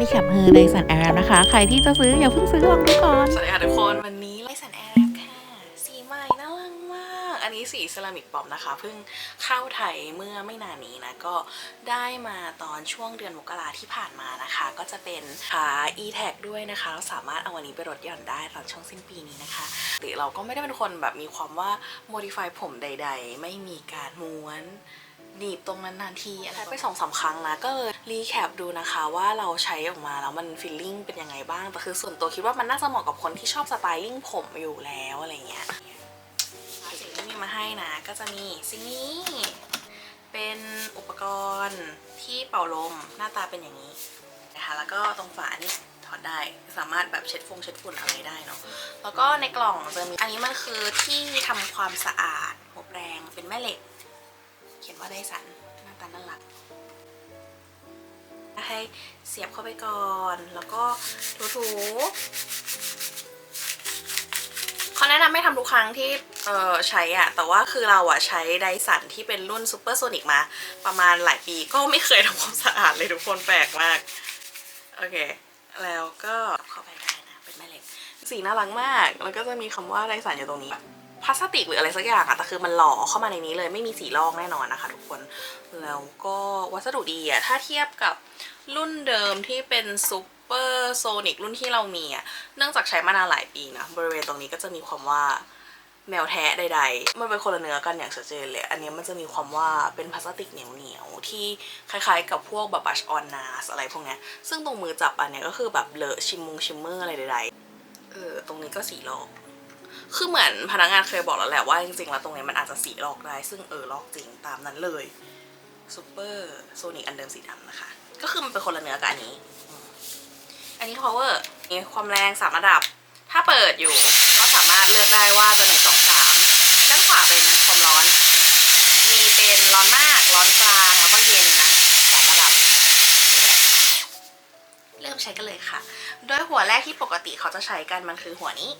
รีแคปเฮอร์ไดสันแอร์นะคะ ใครที่จะซื้ออย่าเพิ่งซื้อลองดูก่อนสวัสดีค่ะทุกคนวันนี้ไลสันแอร์ค่ะสีใหม่น่ารักมากอันนี้สีเซรามิกป๊อปนะคะเพิ่งเข้าไทยเมื่อไม่นานนี้นะก็ได้มาตอนช่วงเดือนมกราที่ผ่านมานะคะ ก็จะเป็นขา e-tag ด้วยนะคะเราสามารถเอาวันนี้ไปลดหย่อนได้ตอนช่วงสิ้นปีนี้นะคะปกติเราก็ไม่ได้เป็นคนแบบมีความว่า modify ผมใด ๆ ไม่มีการม้วน หนีบตรงนั้นนานทีอะไรไปสองสามครั้งนะก็เลยรีแคปดูนะคะว่าเราใช้ออกมาแล้วมันฟีลลิ่งเป็นยังไงบ้างแต่คือส่วนตัวคิดว่ามันน่าจะเหมาะกับคนที่ชอบสไตลิ่งผมอยู่แล้วอะไรเงี้ยสิ่งที่มีมาให้นะ ก็จะมีสิ่งนี้เป็นอุปกรณ์ที่เป่าลมหน้าตาเป็นอย่างนี้นะคะแล้วก็ตรงฝานี่ถอดได้สามารถแบบเช็ดฟงเช็ดฝุ่นอะไรได้เนาะแล้วก็ในกล่องจะมีอันนี้มันคือที่ทำความสะอาดหัวแปรงเป็นแม่เหล็ก เขียนว่าไดสันหน้าตาน่ารักให้เสียบเข้าไปก่อนแล้วก็ถูๆเขาแนะนำไม่ทำทุกครั้งที่เออใช้อะแต่ว่าคือเราอะใช้ไดสันที่เป็นรุ่นซูเปอร์โซนิกมาประมาณหลายปีก็ไม่เคยทำความสะอาดเลยทุกคนแปลกมาก โอเค แล้วก็เข้าไปได้นะ เป็นแม่เหล็ก สีน่ารักมาก แล้วก็จะมีคำว่าไดสันอยู่ตรงนี้ พลาสติกหรืออะไรสักอย่างอะแต่คือมันหล่อเข้ามาในนี้เลยไม่มีสีลอกแน่นอนนะคะทุกคน แล้วก็วัสดุดีอะถ้าเทียบกับรุ่นเดิมที่เป็นซูเปอร์โซนิกรุ่นที่เรามีอะเนื่องจากใช้มานานหลายปีนะ บริเวณตรงนี้ก็จะมีความว่าแมวแท้ใดๆ มันเป็นคนละเนื้อกันอย่างชัดเจนเลย อันนี้มันจะมีความว่าเป็นพลาสติกเหนียวๆ ที่คล้ายๆ กับพวกแบบบัชออนนาสอะไรพวกนี้ซึ่งตรงมือจับอันเนี้ยก็คือแบบเลอะชิมมุงชิมเมอร์อะไรใดๆ เออ ตรงนี้ก็สีลอก คือเหมือนพนักงานเคยบอกแล้วแหละว่าจริงๆแล้วตรงนี้มันอาจจะสีลอกได้ ซึ่งเออลอกจริงตามนั้นเลยซูเปอร์โซนิกอันเดิมสีดำนะคะ ก็คือมันเป็นคนละเนื้อกับอันนี้ อันนี้ power มีความแรงสามระดับ ถ้าเปิดอยู่ก็สามารถเลือกได้ว่าจะหนึ่งสองสามด้านขวาเป็นความร้อน มีเป็นร้อนมากร้อนกลางแล้วก็เย็นนะสองระดับเนี่ยเริ่มใช้กันเลยค่ะ โดยหัวแรกที่ปกติเขาจะใช้กันมันคือหัวนี้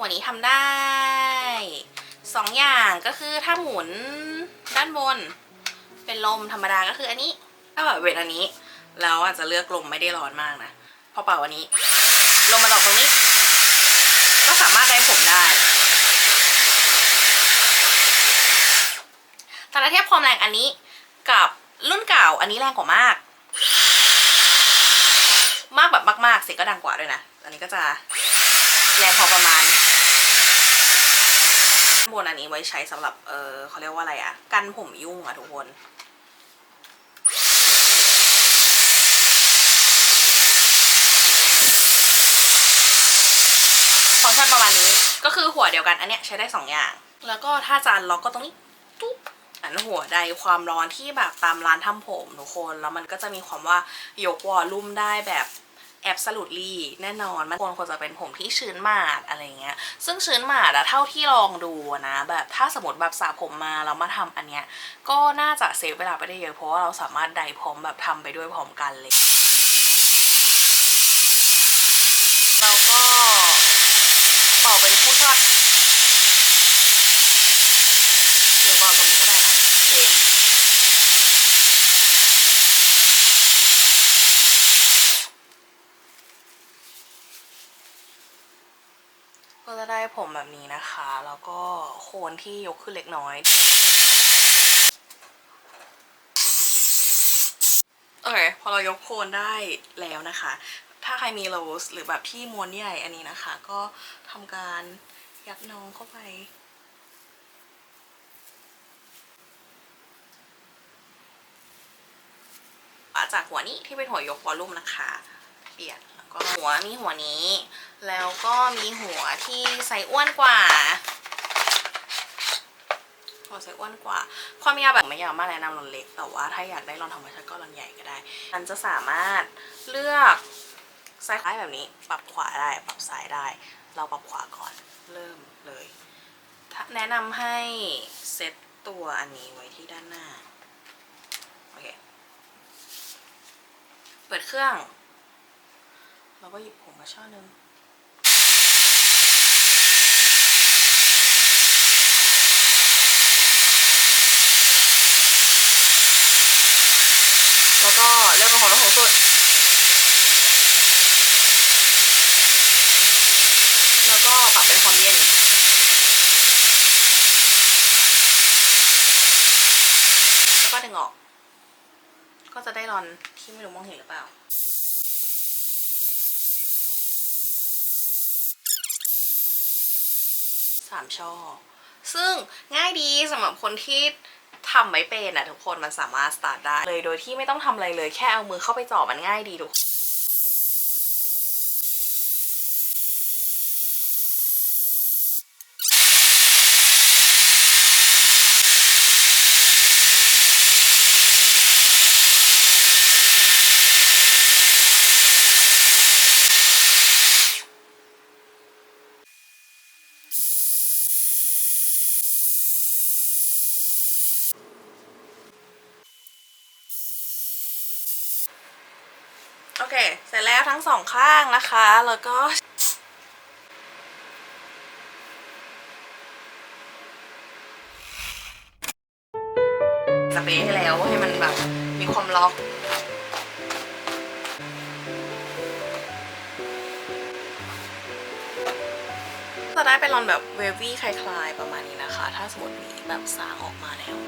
หัวนี้ทำได้สองอย่างก็คือถ้าหมุนด้านบน เป็นลมธรรมดาก็คืออันนี้ถ้าแบบเวทอันนี้ แล้วอาจจะเลือกลมไม่ได้ร้อนมากนะพอเป่าอันนี้ ลมมาดอกตรงนี้ ก็สามารถได้ผมได้แต่ถ้าเทียบความแรงอันนี้กับรุ่นเก่าอันนี้แรงกว่ามาก มากแบบมากๆเสียงก็ดังกว่าด้วยนะ อันนี้ก็จะแรงพอประมาณ บนอันนี้ไว้ใช้สำหรับ เออเขาเรียกว่าอะไรอะกันผมยุ่งอะทุกคนฟังก์ชันประมาณนี้ก็คือหัวเดียวกันอันเนี้ยใช้ได้สองอย่าง แล้วก็ถ้าจานล็อกก็ตรงนี้ตุ๊บอันหัวใดความร้อนที่แบบตามร้านทำผมทุกคน แล้วมันก็จะมีความว่ายกวอลลุ่มได้แบบ แอบสลุดลี่แน่นอน มันควรควรจะเป็นผมที่ชื้นหมาดอะไรเงี้ย ซึ่งชื้นหมาดอะเท่าที่ลองดูนะ แบบถ้าสมมติแบบสระผมมาแล้วมาทำอันเนี้ย ก็น่าจะเซฟเวลาไปได้เยอะเพราะว่าเราสามารถได้ผมแบบทำไปด้วยพร้อมกันเลย เราก็เป่าเป็นผู้ชอบหรือเป่าตรงนี้ก็ได้นะเซมก็จะได้ผมแบบ นะคะ แล้วก็โคนที่ยกขึ้นเล็กน้อย โอเค พอเรายกโคนได้แล้วนะคะ ถ้าใครมีโรสหรือแบบที่ม้วนใหญ่อันนี้นะคะ ก็ทำการยัดน้องเข้าไปจากหัวนี้ที่เป็นหัวยกวอลลุ่มนะคะ เปลี่ยน ก็หัวมีหัวนี้ แล้วก็มีหัวที่ไซส์อ้วนกว่าหัวไซส์อ้วนกว่า ความยาวแบบไม่ยาวมากแนะนำรอนเล็ก แต่ว่าถ้าอยากได้รอนธรรมชาติก็รอนใหญ่ก็ได้มันจะสามารถเลือกซ้ายแบบนี้ ปรับขวาได้ ปรับซ้ายได้ เราปรับขวาก่อน เริ่มเลย แนะนำให้เซตตัวอันนี้ไว้ที่ด้านหน้า โอเค เปิดเครื่อง เราก็หยิบผมมาช่อนึงแล้วก็เริ่มลงหอมและผงสดแล้วก็ปรับเป็นความเย็นแล้วก็ดึงออก ก็จะได้รอนที่ไม่รู้มองเห็นหรือเปล่า สามช่อ ซึ่งง่ายดีสำหรับคนที่ทำไม่เป็นอะทุกคนมันสามารถสตาร์ทได้เลยโดยที่ไม่ต้องทำอะไรเลยแค่เอามือเข้าไปจ่อมันง่ายดีทุกคน เค เสร็จแล้วทั้งสองข้างนะคะ แล้วก็สเปรย์ให้แล้วให้มันแบบมีความล็อกจะได้เป็นรอนแบบเววี่คลายๆประมาณนี้นะคะ ถ้าสมมติมีแบบสางออกมาแล้ว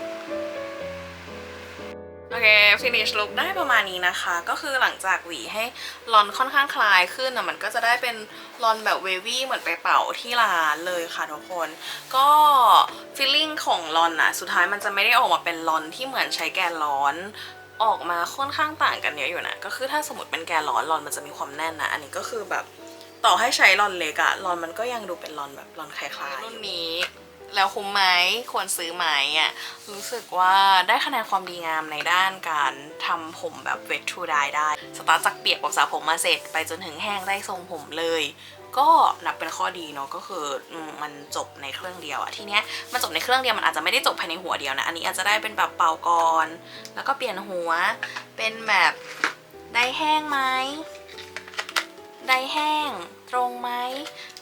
เค finish look ได้ประมาณนี้นะคะ ก็คือหลังจากหวีให้รอนค่อนข้างคลายขึ้นนะมันก็จะได้เป็นรอนแบบเววี่เหมือนไปเป่าที่ร้านเลยค่ะทุกคน ก็ feeling ของรอนอะสุดท้ายมันจะไม่ได้ออกมาเป็นรอนที่เหมือนใช้แกนร้อนออกมาค่อนข้างต่างกันเยอะอยู่นะ ก็คือถ้าสมมติเป็นแกนร้อนรอนมันจะมีความแน่นนะ อันนี้ก็คือแบบต่อให้ใช้รอนเล็กอะรอนมันก็ยังดูเป็นรอนแบบรอนคล้ายๆรุ่นนี้ แล้วคุ้มไหมควรซื้อไหมอะรู้สึกว่าได้คะแนนความดีงามในด้านการทำผมแบบ wet to dye ได้ สตาร์จากเปียกกับสระผมมาเสร็จ ไปจนถึงแห้งได้ทรงผมเลย ก็นับเป็นข้อดีเนาะก็คือมันจบในเครื่องเดียวอะทีเนี้ยมันจบในเครื่องเดียวมันอาจจะไม่ได้จบภายในหัวเดียวนะ อันนี้อาจจะได้เป็นแบบเป่าก่อนแล้วก็เปลี่ยนหัว เป็นแบบได้แห้งไหมได้แห้งตรงไหม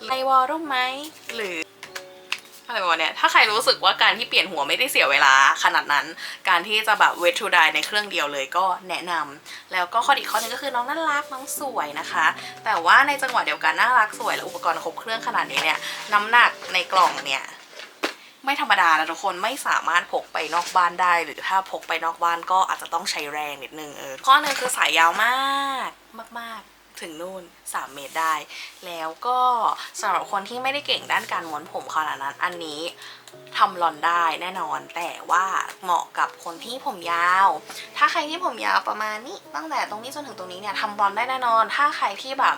ไดวอลรุ่มไหมหรือ อะไรประมาณเนี้ยถ้าใครรู้สึกว่าการที่เปลี่ยนหัวไม่ได้เสียเวลาขนาดนั้น การที่จะแบบ wet to dye ในเครื่องเดียวเลยก็แนะนำแล้วก็ข้อดีข้อหนึงก็คือน้องน่ารักน้องสวยนะคะ แต่ว่าในจังหวะเดียวกันน่ารักสวยและอุปกรณ์ครบเครื่องขนาดนี้เนี่ยน้ำหนักในกล่องเนี่ยไม่ธรรมดานะทุกคนไม่สามารถพกไปนอกบ้านได้ หรือถ้าพกไปนอกบ้านก็อาจจะต้องใช้แรงนิดนึงเออข้อหนึ่งคือสายยาวมากมากๆ ถึงนู่น 3 เมตรได้ แล้วก็สำหรับคนที่ไม่ได้เก่งด้านการม้วนผมขนาดนั้น อันนี้ทำรอนได้แน่นอน แต่ว่าเหมาะกับคนที่ผมยาว ถ้าใครที่ผมยาวประมาณนี้ ตั้งแต่ตรงนี้จนถึงตรงนี้เนี่ยทำรอนได้แน่นอน ถ้าใครที่แบบ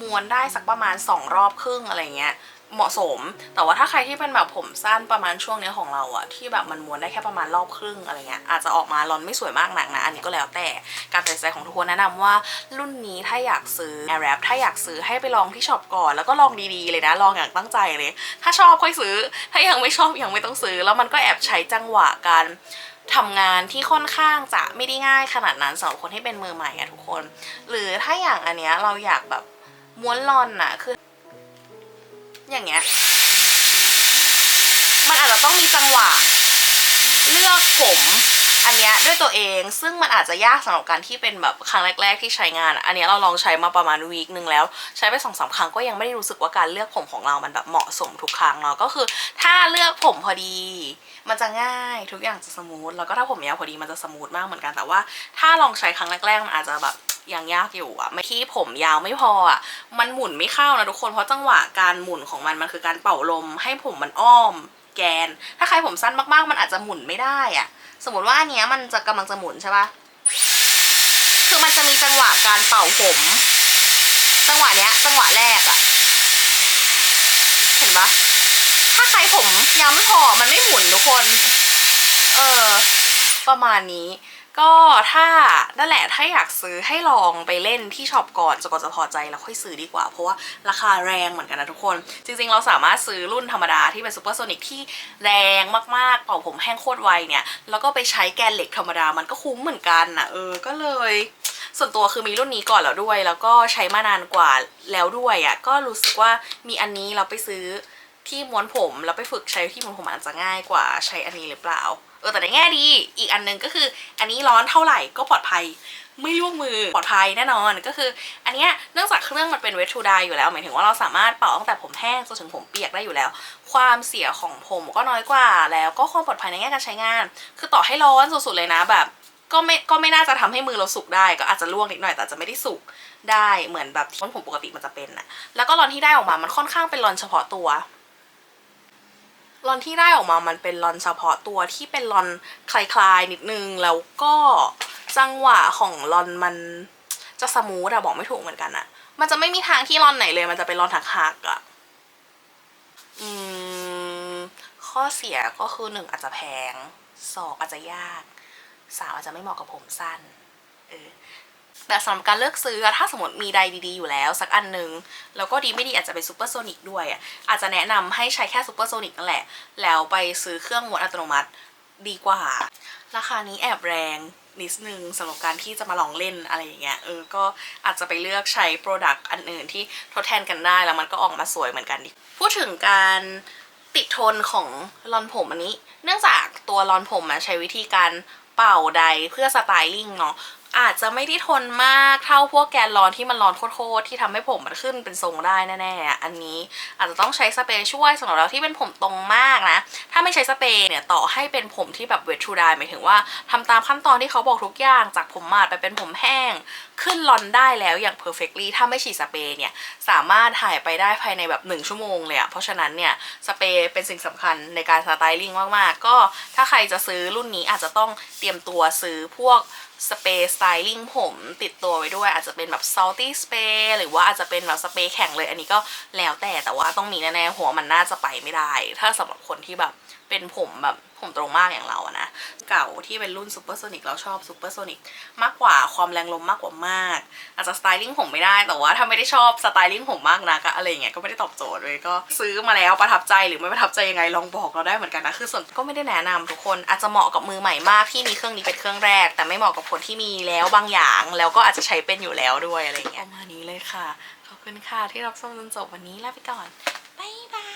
ม้วนได้สักประมาณ 2 รอบครึ่งอะไรเงี้ย เหมาะสม แต่ว่าถ้าใครที่เป็นแบบผมสั้นประมาณช่วงนี้ของเราอะที่แบบมันม้วนได้แค่ประมาณรอบครึ่งอะไรเงี้ยอาจจะออกมารอนไม่สวยมากหนักนะ อันนี้ก็แล้วแต่การตัดสินใจของทุกคนแนะนำว่ารุ่นนี้ถ้าอยากซื้อ a i r w r a p ถ้าอยากซื้อให้ไปลองที่ช็อปก่อน แล้วก็ลองดีๆเลยนะลองอย่างตั้งใจเลย ถ้าชอบค่อยซื้อ ถ้ายังไม่ชอบยังไม่ต้องซื้อ แล้วมันก็แอบใช้จังหวะการทำงานที่ค่อนข้างจะไม่ได้ง่ายขนาดนั้นสำหรับคนที่เป็นมือใหม่อะทุกคน หรือถ้าอย่างอันเนี้ยเราอยากแบบม้วนรอนอะคือ อย่างเงี้ย มันอาจจะต้องมีจังหวะ เลือกผมอันเนี้ยด้วยตัวเองซึ่งมันอาจจะยากสำหรับการที่เป็นแบบครั้งแรก ๆ ที่ใช้งาน อันเนี้ยเราลองใช้มาประมาณวีคหนึ่งแล้ว ใช้ไปสองสามครั้งก็ยังไม่ได้รู้สึกว่าการเลือกผมของเรามันแบบเหมาะสมทุกครั้งเนาะก็คือ ถ้าเลือกผมพอดี มันจะง่ายทุกอย่างจะสมูทแล้วก็ถ้าผมยาวพอดีมันจะสมูทมากเหมือนกันแต่ว่า ถ้าลองใช้ครั้งแรกๆมันอาจจะแบบยังยากอยู่อะไม่ที่ผมยาวไม่พออะมันหมุนไม่เข้านะทุกคนเพราะจังหวะการหมุนของมันมันคือการเป่าลมให้ผมมันอ้อมแกน ถ้าใครผมสั้นมากๆ มันอาจจะหมุนไม่ได้อะสมมติว่าอันเนี้ยมันจะกำลังจะหมุนใช่ปะคือมันจะมีจังหวะการเป่าผม จังหวะเนี้ย จังหวะแรกอะเห็นปะ ถ้าใครผมยาวไม่พอมันไม่หมุนทุกคน เออ ประมาณนี้ ก็ถ้านั่นแหละถ้าอยากซื้อให้ลองไปเล่นที่ช็อปก่อนจะก่อนจะพอใจแล้วค่อยซื้อดีกว่า เพราะว่าราคาแรงเหมือนกันนะทุกคน จริงๆ เราสามารถซื้อรุ่นธรรมดาที่เป็นซูเปอร์โซนิกที่แรงมากๆ เป่าผมแห้งโคตรไวเนี่ย แล้วก็ไปใช้แกนเหล็กธรรมดามันก็คุ้มเหมือนกันนะเออก็เลยส่วนตัวคือมีรุ่นนี้ก่อนแล้วด้วย แล้วก็ใช้มานานกว่าแล้วด้วยอะ่ะก็รู้สึกว่ามีอันนี้เราไปซื้อ ที่ม้วนผมแล้วไปฝึกใช้ที่ม้วนผมอาจจะง่ายกว่าใช้อันนี้หรือเปล่าเออแต่ในแง่ดีอีกอันหนึงก็คือ อันนี้ร้อนเท่าไหร่ก็ปลอดภัยไม่ลวกมือปลอดภัยแน่นอนก็คือ อันเนี้ยเนื่องจากเครื่องมันเป็นเวททูไดอยู่แล้วหมายถึงว่าเราสามารถเป่าตั้งแต่ผมแห้งจนถึงผมเปียกได้อยู่แล้ว ความเสียของผมก็น้อยกว่าแล้วก็ความปลอดภัยในแง่การใช้งาน คือต่อให้ร้อนสุดๆเลยนะแบบ ก็ไม่ก็ไม่น่าจะทำให้มือเราสุกได้ ก็อาจจะลวกนิดหน่อยแต่จจะไม่ได้สุกได้เหมือนแบบที่ผมปกติมันจะเป็นนะแล้วก็รอนที่ได้ออกมามันค่อนข้างเป็นรอนเฉพาะตัว รอนที่ได้ออกมามันเป็นรอนเฉพาะตัวที่เป็นรอนคลายๆนิดนึง แล้วก็จังหวะของรอนมันจะสมูทอะบอกไม่ถูกเหมือนกันอะมันจะไม่มีทางที่รอนไหนเลย มันจะเป็นรอนหักๆอะอืมข้อเสียก็คือหนึ่งอาจจะแพงสองอาจจะยากสามอาจจะไม่เหมาะกับผมสั้นเออ แต่สำหรับการเลือกซื้อถ้าสมมติมีไดดีๆอยู่แล้ว สักอันหนึ่งแล้วก็ดีไม่ดีอาจจะเป็นซูเปอร์โซนิกด้วยอาจจะแนะนำให้ใช้แค่ซูเปอร์โซนิกนั่นแหละ แล้วไปซื้อเครื่องม้วนอัตโนมัติดีกว่า ราคานี้แอบแรงนิดนึงสำหรับการที่จะมาลองเล่นอะไรอย่างเงี้ยเออก็อาจจะไปเลือกใช้โปรดักต์อันอื่นที่ทดแทนกันได้แล้วมันก็ออกมาสวยเหมือนกันดิพูดถึงการติดทนของรอนผมอันนี้ เนื่องจากตัวรอนผมใช้วิธีการเป่าใดเพื่อสไตลิ่งเนาะ อาจจะไม่ได้ทนมากเท่าพวกแกนร้อนที่มันร้อนโคตรๆที่ทำให้ผมมันขึ้นเป็นทรงได้แน่ๆอะอันนี้อาจจะต้องใช้สเปรย์ช่วยสำหรับเราที่เป็นผมตรงมากนะ ถ้าไม่ใช้สเปรย์เนี่ยต่อให้เป็นผมที่แบบเวททูไดหมายถึงว่าทำตามขั้นตอนที่เขาบอกทุกอย่างจากผมมาดไปเป็นผมแห้ง ขึ้นรอนได้แล้วอย่าง perfectly ถ้าไม่ฉีดสเปรย์เนี่ยสามารถหายไปได้ภายในแบบ 1 ชั่วโมงเลยอะเพราะฉะนั้นเนี่ยสเปรย์เป็นสิ่งสำคัญในการสไตลิ่งมากๆก็ถ้าใครจะซื้อรุ่นนี้อาจจะต้องเตรียมตัวซื้อพวกสเปรย์สไตลิ่งผมติดตัวไว้ด้วย อาจจะเป็นแบบ salty spray หรือว่าอาจจะเป็นแบบสเปรย์แข็งเลย อันนี้ก็แล้วแต่แต่ว่าต้องมีแน่ๆหัวมันน่าจะไปไม่ได้ ถ้าสำหรับคนที่แบบ เป็นผมแบบผมตรงมากอย่างเราอะนะ เก่าที่เป็นรุ่นซูเปอร์โซนิกเราชอบซูเปอร์โซนิกมากกว่าความแรงลมมากกว่ามาก อาจจะสไตลิ่งผมไม่ได้แต่ว่าถ้าไม่ได้ชอบสไตลิ่งผมมากนะก็อะไรอย่างเงี้ยก็ไม่ได้ตอบโจทย์เลยก็ซื้อมาแล้วประทับใจหรือไม่ประทับใจยังไงลองบอกเราได้เหมือนกันนะคือส่วนก็ไม่ได้แนะนำทุกคนอาจจะเหมาะกับมือใหม่มากที่มีเครื่องนี้เป็นเครื่องแรก แต่ไม่เหมาะกับคนที่มีแล้วบางอย่าง แล้วก็อาจจะใช้เป็นอยู่แล้วด้วยอะไรอย่างเงี้ยมานี้เลยค่ะขอบคุณค่ะที่รับชมจนจบวันนี้ลาไปก่อนบ๊ายบาย